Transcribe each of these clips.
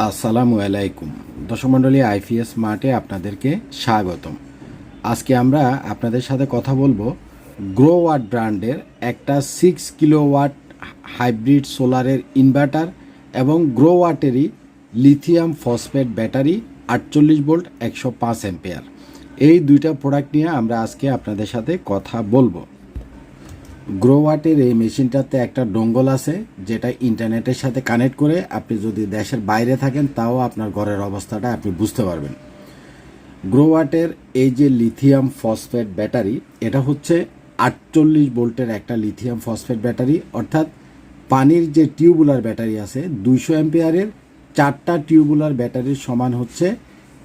আসসালামু আলাইকুম। দর্শক মণ্ডলী, আইপিএস মার্টে আপনাদেরকে স্বাগতম। আজকে আমরা আপনাদের সাথে কথা বলব গ্রো ওয়াট ব্র্যান্ডের একটা সিক্স কিলো ওয়াট হাইব্রিড সোলারের ইনভার্টার এবং গ্রো ওয়াটেরই লিথিয়াম ফসফেট ব্যাটারি আটচল্লিশ ভোল্ট একশো পাঁচ অ্যাম্পেয়ার এই দুইটা প্রোডাক্ট নিয়ে আমরা আজকে আপনাদের সাথে কথা বলব। গ্রোওয়াটের এই মেশিনটাতে একটা ডোঙ্গল আছে, যেটা ইন্টারনেটের সাথে কানেক্ট করে আপনি যদি দেশের বাইরে থাকেন, তাও আপনার ঘরের অবস্থাটা আপনি বুঝতে পারবেন। গ্রোওয়াটের এই যে লিথিয়াম ফসফেট ব্যাটারি এটা হচ্ছে আটচল্লিশ ভোল্টের একটা লিথিয়াম ফসফেট ব্যাটারি অর্থাৎ পানির যে টিউবুলার ব্যাটারি আছে, দুইশো অ্যাম্পিয়ারের চারটা টিউবুলার ব্যাটারির সমান হচ্ছে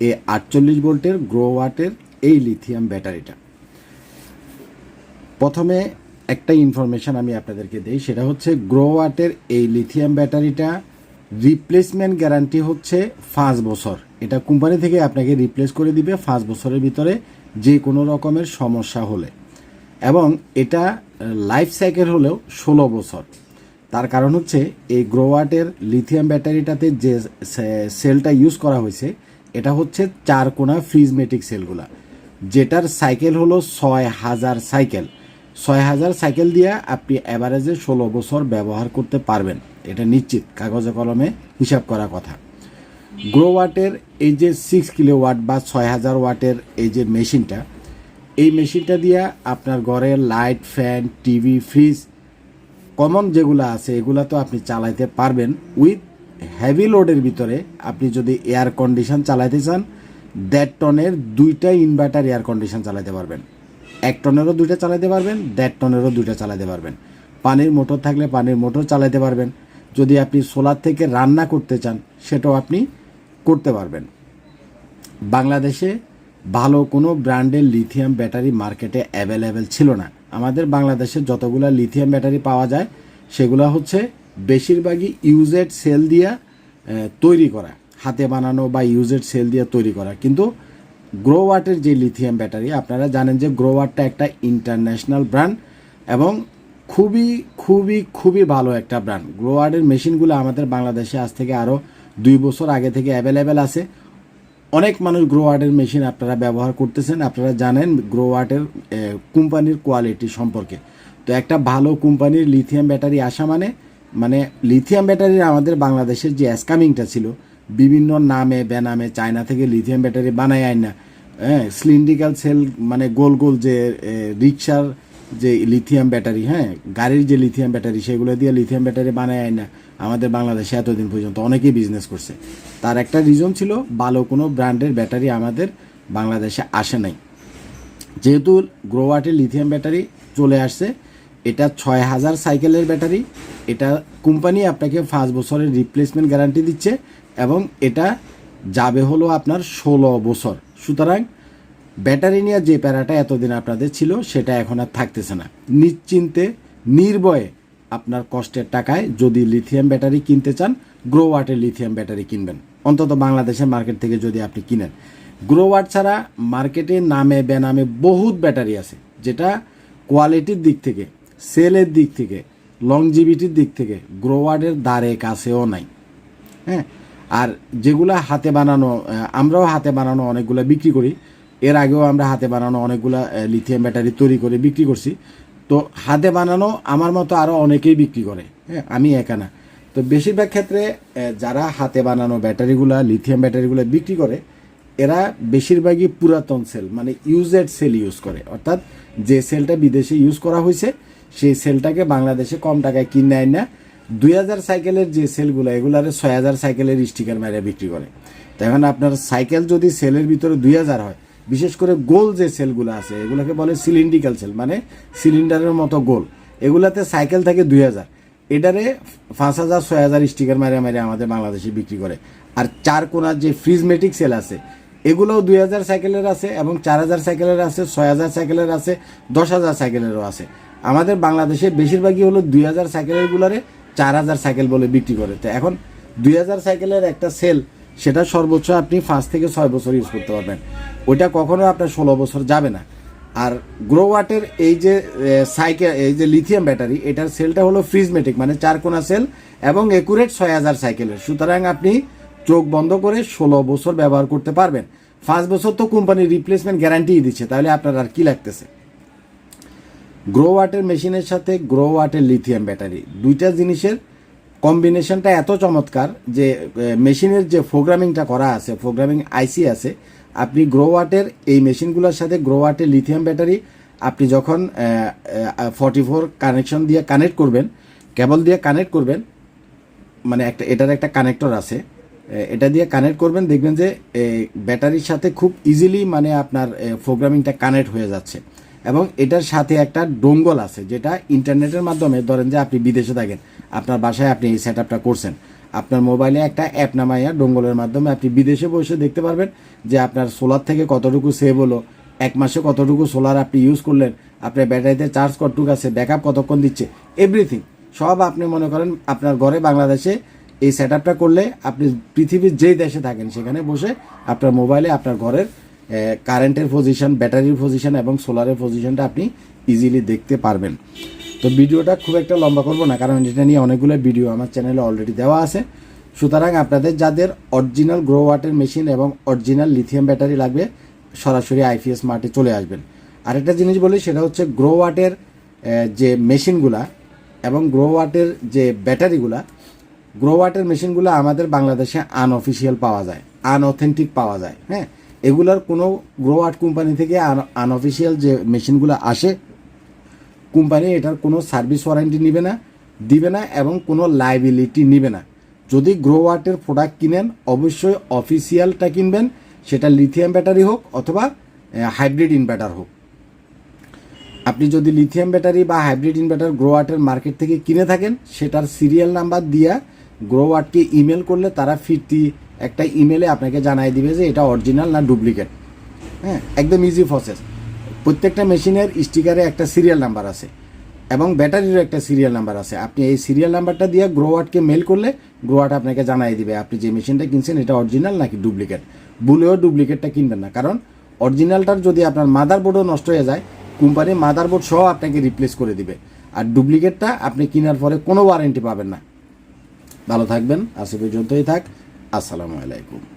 এই আটচল্লিশ ভোল্টের গ্রোওয়াটের এই লিথিয়াম ব্যাটারিটা প্রথমে একটা ইনফরমেশন আমি আপনাদেরকে দিই, সেটা হচ্ছে গ্রোওয়াটের এই লিথিয়াম ব্যাটারিটা রিপ্লেসমেন্ট গ্যারান্টি হচ্ছে পাঁচ বছর। এটা কোম্পানি থেকে আপনাকে রিপ্লেস করে দিবে পাঁচ বছরের ভিতরে যে কোনো রকমের সমস্যা হলে। এবং এটা লাইফ সাইকেল হলেও ষোলো বছর। তার কারণ হচ্ছে এই গ্রোওয়াটের লিথিয়াম ব্যাটারিটাতে যে সেলটা ইউজ করা হয়েছে, এটা হচ্ছে চার কোনা ফ্রিজমেটিক সেলগুলা যেটার সাইকেল হলো ছয় হাজার সাইকেল ছয় হাজার সাইকেল দিয়ে আপনি অ্যাভারেজে ষোলো বছর ব্যবহার করতে পারবেন। এটা নিশ্চিত, কাগজে কলমে হিসাব করা কথা। গ্রো ওয়াটের এই যে সিক্স কিলো ওয়াট বা ছয় হাজার ওয়াটের এই যে মেশিনটা, এই মেশিনটা দিয়ে আপনার ঘরে light fan TV fridge common যেগুলো আছে, এগুলো তো আপনি চালাইতে পারবেন। উইথ হেভি লোডের ভিতরে আপনি যদি এয়ার কন্ডিশন চালাইতে চান, দেড় টনের দুইটা ইনভার্টার এয়ার কন্ডিশন চালাতে পারবেন। এক টনেরও দুইটা চালাতে পারবেন, দেড় টনেরও দুইটা চালাতে পারবেন। পানির মোটর থাকলে পানির মোটর চালাতে পারবেন। যদি আপনি সোলার থেকে রান্না করতে চান, সেটাও আপনি করতে পারবেন। বাংলাদেশে ভালো কোনো ব্র্যান্ডের লিথিয়াম ব্যাটারি মার্কেটে অ্যাভেলেবেল ছিল না। আমাদের বাংলাদেশে যতগুলো লিথিয়াম ব্যাটারি পাওয়া যায়, সেগুলো হচ্ছে বেশিরভাগই ইউজেড সেল দিয়া তৈরি করা, হাতে বানানো বা ইউজেড সেল দিয়ে তৈরি করা। কিন্তু গ্রোওয়াটের যে লিথিয়াম ব্যাটারি আপনারা জানেন যে গ্রোওয়াটটা একটা ইন্টারন্যাশনাল ব্র্যান্ড এবং খুবই খুবই খুবই ভালো একটা ব্র্যান্ড গ্রোওয়ার্ডের মেশিনগুলো আমাদের বাংলাদেশে আজ থেকে আরও দুই বছর আগে থেকে অ্যাভেলেবেল আছে। অনেক মানুষ গ্রোওয়ার্ডের মেশিন আপনারা ব্যবহার করতেছেন, আপনারা জানেন গ্রোওয়ার্ডের কোম্পানির কোয়ালিটি সম্পর্কে। তো একটা ভালো কোম্পানির লিথিয়াম ব্যাটারি আসা মানে মানে লিথিয়াম ব্যাটারির আমাদের বাংলাদেশের যে অ্যাসকামিংটা ছিল বিভিন্ন নামে, বেনামে চায়না থেকে লিথিয়াম ব্যাটারি বানায় আয় না। হ্যাঁ সিলিন্ড্রিক্যাল সেল মানে গোল গোল যে রিক্সার যে লিথিয়াম ব্যাটারি হ্যাঁ গাড়ির যে লিথিয়াম ব্যাটারি সেগুলো দিয়ে লিথিয়াম ব্যাটারি বানায় আয় না। আমাদের বাংলাদেশে এতদিন পর্যন্ত অনেকেই বিজনেস করছে। তার একটা রিজন ছিল, ভালো কোনো ব্র্যান্ডের ব্যাটারি আমাদের বাংলাদেশে আসে নাই। যেহেতু গ্রোওয়াটের লিথিয়াম ব্যাটারি চলে আসছে, এটা ছয় হাজার সাইকেলের ব্যাটারি এটা কোম্পানি আপনাকে পাঁচ বছরের রিপ্লেসমেন্ট গ্যারান্টি দিচ্ছে। এবং এটা যাবে হলো আপনার ষোলো বছর। সুতরাং ব্যাটারি নিয়ে যে প্যারাটা এতদিন আপনাদের ছিল, সেটা এখন আর থাকতেছে না। নিশ্চিন্তে, নির্ভয়ে আপনার কষ্টের টাকায় যদি লিথিয়াম ব্যাটারি কিনতে চান গ্রোওয়াটের লিথিয়াম ব্যাটারি কিনবেন। অন্তত বাংলাদেশের মার্কেট থেকে যদি আপনি কিনেন। গ্রোওয়াট ছাড়া মার্কেটে নামে বেনামে বহুত ব্যাটারি আছে, যেটা কোয়ালিটির দিক থেকে সেলের দিক থেকে লংজিভিটির দিক থেকে গ্রোওয়ার্ডের দ্বারে কাছেও নাই। হ্যাঁ? আর যেগুলা হাতে বানানো আমরাও হাতে বানানো অনেকগুলো বিক্রি করি। এর আগেও আমরা হাতে বানানো অনেকগুলা লিথিয়াম ব্যাটারি তৈরি করে বিক্রি করছি। তো হাতে বানানো আমার মতো আরও অনেকেই বিক্রি করে হ্যাঁ আমি একা না। তো বেশিরভাগ ক্ষেত্রে যারা হাতে বানানো ব্যাটারিগুলা লিথিয়াম ব্যাটারিগুলো বিক্রি করে, এরা বেশিরভাগই পুরাতন সেল মানে ইউজেড সেল ইউজ করে। অর্থাৎ যে সেলটা বিদেশে ইউজ করা হয়েছে, সেই সেলটাকে বাংলাদেশে কম টাকায় কিনে আয় না। দুই হাজার সাইকেলের যে সেলগুলো, এগুলারে ছয় হাজার সাইকেলের স্টিকার মেরে বিক্রি করে। তো এখন আপনার সাইকেল যদি সেলের ভিতরে দুই হাজার হয়, বিশেষ করে গোল যে সেলগুলো আছে, এগুলোকে বলে সিলিন্ড্রিক্যাল সেল মানে সিলিন্ডারের মতো গোল। এগুলাতে সাইকেল থাকে দুই হাজার। এটারে পাঁচ হাজার, ছয় হাজার স্টিকার মেরে মেরে আমাদের বাংলাদেশে বিক্রি করে। আর চার কোনার যে ফ্রিজমেটিক সেল আছে, এগুলোও দুই হাজার সাইকেলের আছে এবং চার হাজার সাইকেলের আছে, ছয় হাজার সাইকেলের আছে, দশ হাজার সাইকেলেরও আছে। আমাদের বাংলাদেশে বেশিরভাগই হলো দুই হাজার সাইকেলের গুলারে চার হাজার সাইকেল বলে বিক্রি করে। তো এখন দুই হাজার সাইকেলের একটা সেল, সেটা সর্বোচ্চ আপনি পাঁচ থেকে ছয় বছর ইউজ করতে পারবেন। ওইটা কখনো আপনার ষোলো বছর যাবে না। আর গ্রোওয়াটের এই যে সাইকেল এই যে লিথিয়াম ব্যাটারি এটার সেলটা হলো ফ্রিজমেটিক মানে চার কোনা সেল, এবং একুরেট ছয় হাজার সাইকেলের। সুতরাং আপনি চোখ বন্ধ করে ষোলো বছর ব্যবহার করতে পারবেন। পাঁচ বছর তো কোম্পানি রিপ্লেসমেন্ট গ্যারান্টিই দিচ্ছে, তাহলে আপনার আর কি লাগতেছে? গ্রো ওয়াটের মেশিনের সাথে গ্রো ওয়াটের লিথিয়াম ব্যাটারি দুইটা জিনিসের কম্বিনেশনটা এত চমৎকার যে মেশিনের যে প্রোগ্রামিংটা করা আছে প্রোগ্রামিং আইসি আছে, আপনি গ্রো ওয়াটের এই মেশিনগুলোর সাথে গ্রো ওয়াটের লিথিয়াম ব্যাটারি আপনি যখন ফর্টি ফোর কানেকশন দিয়ে কানেক্ট করবেন কেবল দিয়ে কানেক্ট করবেন মানে একটা, এটার একটা কানেক্টর আছে এটা দিয়ে কানেক্ট করবেন, দেখবেন যে ব্যাটারির সাথে খুব ইজিলি মানে আপনার প্রোগ্রামিংটা কানেক্ট হয়ে যাচ্ছে। এবং এটার সাথে একটা ডোঙ্গল আছে, যেটা ইন্টারনেটের মাধ্যমে ধরেন যে আপনি বিদেশে থাকেন, আপনার বাসায় আপনি এই সেট করছেন, আপনার মোবাইলে একটা অ্যাপ নামাইয়া ডোঙ্গলের মাধ্যমে আপনি বিদেশে বসে দেখতে পারবেন যে আপনার সোলার থেকে কতটুকু সেভ হলো, এক মাসে কতটুকু সোলার আপনি ইউজ করলেন, আপনার ব্যাটারিতে চার্জ কতটুকু আছে ব্যাকআপ কতক্ষণ দিচ্ছে এভরিথিং সব আপনি মনে করেন আপনার ঘরে বাংলাদেশে এই সেট করলে আপনি পৃথিবীর যেই দেশে থাকেন, সেখানে বসে আপনার মোবাইলে আপনার ঘরের কারেন্টের পজিশন ব্যাটারির পজিশন এবং সোলারের পজিশনটা আপনি ইজিলি দেখতে পারবেন। তো ভিডিওটা খুব একটা লম্বা করব না, কারণ এটা নিয়ে অনেকগুলো ভিডিও আমার চ্যানেলে অলরেডি দেওয়া আছে। সুতরাং আপনাদের যাদের অরিজিনাল গ্রো ওয়াটের মেশিন এবং অরিজিনাল লিথিয়াম ব্যাটারি লাগবে, সরাসরি আইপিএস মার্টে চলে আসবেন। আরেকটা জিনিস বলি, সেটা হচ্ছে গ্রো ওয়াটের যে মেশিনগুলা এবং গ্রো ওয়াটের যে ব্যাটারিগুলা গ্রো ওয়াটের মেশিনগুলো আমাদের বাংলাদেশে আনঅফিসিয়াল পাওয়া যায় আনঅথেন্টিক পাওয়া যায় হ্যাঁ? এগুলার কোনো গ্রো ওয়াট কোম্পানি থেকে আনঅফিসিয়াল যে মেশিনগুলো আসে কোম্পানি এটার কোনো সার্ভিস ওয়ারেন্টি নেবে না, দিবে না এবং কোনো লাইবিলিটি নেবে না। যদি গ্রো ওয়াটের প্রোডাক্ট কিনেন, অবশ্যই অফিসিয়ালটা কিনবেন, সেটা লিথিয়াম ব্যাটারি হোক অথবা হাইব্রিড ইনভার্টার হোক। আপনি যদি লিথিয়াম ব্যাটারি বা হাইব্রিড ইনভার্টার গ্রো আর্টের মার্কেট থেকে কিনে থাকেন, সেটার সিরিয়াল নাম্বার দিয়া গ্রো ওয়াটকে ইমেল করলে তারা ফিরতি একটা ইমেলে আপনাকে জানাই দিবে যে এটা অরিজিনাল না ডুপ্লিকেট হ্যাঁ একদম ইজি প্রসেস প্রত্যেকটা মেশিনের স্টিকারে একটা সিরিয়াল নাম্বার আছে এবং ব্যাটারিরও একটা সিরিয়াল নাম্বার আছে। আপনি এই সিরিয়াল নাম্বারটা দিয়ে গ্রোয়াটকে মেল করলে গ্রোয়াট আপনাকে জানাই দিবে, আপনি যে মেশিনটা কিনছেন এটা অরিজিনাল নাকি ডুপ্লিকেট ভুলেও ডুপ্লিকেটটা কিনবেন না, কারণ অরিজিনালটার যদি আপনার মাদার বোর্ডও নষ্ট হয়ে যায় কোম্পানি মাদার বোর্ড সহ আপনাকে রিপ্লেস করে দিবে। আর ডুপ্লিকেটটা আপনি কেনার পরে কোনো ওয়ারেন্টি পাবেন না। ভালো থাকবেন এ পর্যন্তই থাক। আসসালামু আলাইকুম।